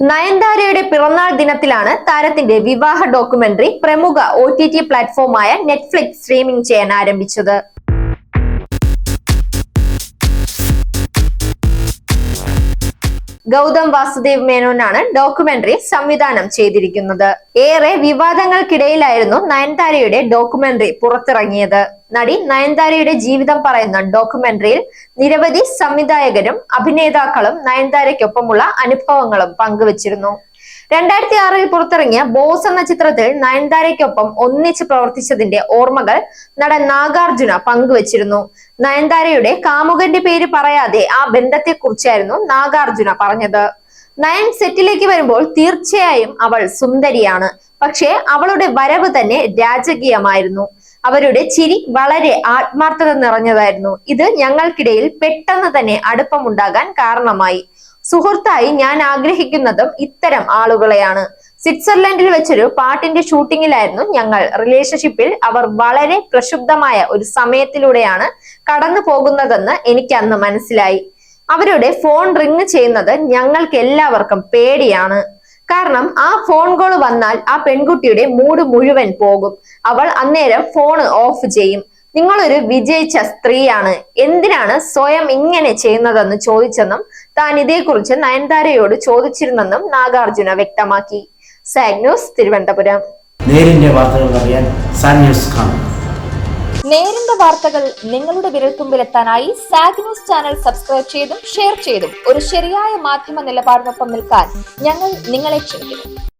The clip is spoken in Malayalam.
നയൻതാരയുടെ പിറന്നാൾ ദിനത്തിലാണ് താരത്തിന്റെ വിവാഹ ഡോക്യുമെന്ററി പ്രമുഖ ഒ ടി ടി പ്ലാറ്റ്ഫോമായ നെറ്റ്ഫ്ലിക്സ് സ്ട്രീമിംഗ് ചെയ്യാൻ ആരംഭിച്ചത്. ഗൗതം വാസുദേവ് മേനോനാണ് ഡോക്യുമെന്ററി സംവിധാനം ചെയ്തിരിക്കുന്നത്. ഏറെ വിവാദങ്ങൾക്കിടയിലായിരുന്നു നയൻതാരയുടെ ഡോക്യുമെന്ററി പുറത്തിറങ്ങിയത്. നടി നയൻതാരയുടെ ജീവിതം പറയുന്ന ഡോക്യുമെന്ററിയിൽ നിരവധി സംവിധായകരും അഭിനേതാക്കളും നയൻതാരയ്ക്കൊപ്പമുള്ള അനുഭവങ്ങളും പങ്കുവച്ചിരുന്നു. രണ്ടായിരത്തി ആറിൽ പുറത്തിറങ്ങിയ ബോസ് എന്ന ചിത്രത്തിൽ നയൻതാരയ്ക്കൊപ്പം ഒന്നിച്ച് പ്രവർത്തിച്ചതിന്റെ ഓർമ്മകൾ നടൻ നാഗാർജുന പങ്കുവച്ചിരുന്നു. നയൻതാരയുടെ കാമുകന്റെ പേര് പറയാതെ ആ ബന്ധത്തെക്കുറിച്ചായിരുന്നു നാഗാർജുന പറഞ്ഞത്. നയൻ സെറ്റിലേക്ക് വരുമ്പോൾ തീർച്ചയായും അവൾ സുന്ദരിയാണ്. പക്ഷേ അവളുടെ വരവ് തന്നെ രാജകീയമായിരുന്നു. അവരുടെ ചിരി വളരെ ആത്മാർത്ഥത നിറഞ്ഞതായിരുന്നു. ഇത് ഞങ്ങൾക്കിടയിൽ പെട്ടെന്ന് തന്നെ അടുപ്പമുണ്ടാകാൻ കാരണമായി. സുഹൃത്തായി ഞാൻ ആഗ്രഹിക്കുന്നതും ഇത്തരം ആളുകളെയാണ്. സ്വിറ്റ്സർലൻഡിൽ വെച്ചൊരു പാട്ടിന്റെ ഷൂട്ടിങ്ങിലായിരുന്നു ഞങ്ങൾ. റിലേഷൻഷിപ്പിൽ അവർ വളരെ പ്രക്ഷുബ്ധമായ ഒരു സമയത്തിലൂടെയാണ് കടന്നു പോകുന്നതെന്ന് എനിക്ക് അന്ന് മനസ്സിലായി. അവരുടെ ഫോൺ റിങ് ചെയ്യുന്നത് ഞങ്ങൾക്ക് എല്ലാവർക്കും പേടിയാണ്. കാരണം ആ ഫോൺ കോൾ വന്നാൽ ആ പെൺകുട്ടിയുടെ മൂഡ് മുഴുവൻ പോകും. അവൾ അന്നേരം ഫോൺ ഓഫ് ചെയ്യും. നിങ്ങളൊരു വിജയിച്ച സ്ത്രീയാണ്. എന്തിനാണ് സ്വയം ഇങ്ങനെ ചെയ്യുന്നതെന്ന് ചോദിച്ചെന്നും താൻ ഇതേക്കുറിച്ച് നയൻതാരയോട് ചോദിച്ചിരുന്നെന്നും നാഗാർജുന വ്യക്തമാക്കി. സാഗ് ന്യൂസ് തിരുവനന്തപുരം. നേരിന്റെ വാർത്തകൾ അറിയാൻ സാൻ ന്യൂസ് കാണും. നേരിന്റെ വാർത്തകൾ നിങ്ങളുടെ വിരൽത്തുമ്പിലെത്താനായി സാഗ് ന്യൂസ് ചാനൽ സബ്സ്ക്രൈബ് ചെയ്തും ഷെയർ ചെയ്തും ഒരു ശരിയായ മാധ്യമ നിലപാടിനൊപ്പം നിൽക്കാൻ ഞങ്ങൾ നിങ്ങളെ ക്ഷണിക്കുന്നു.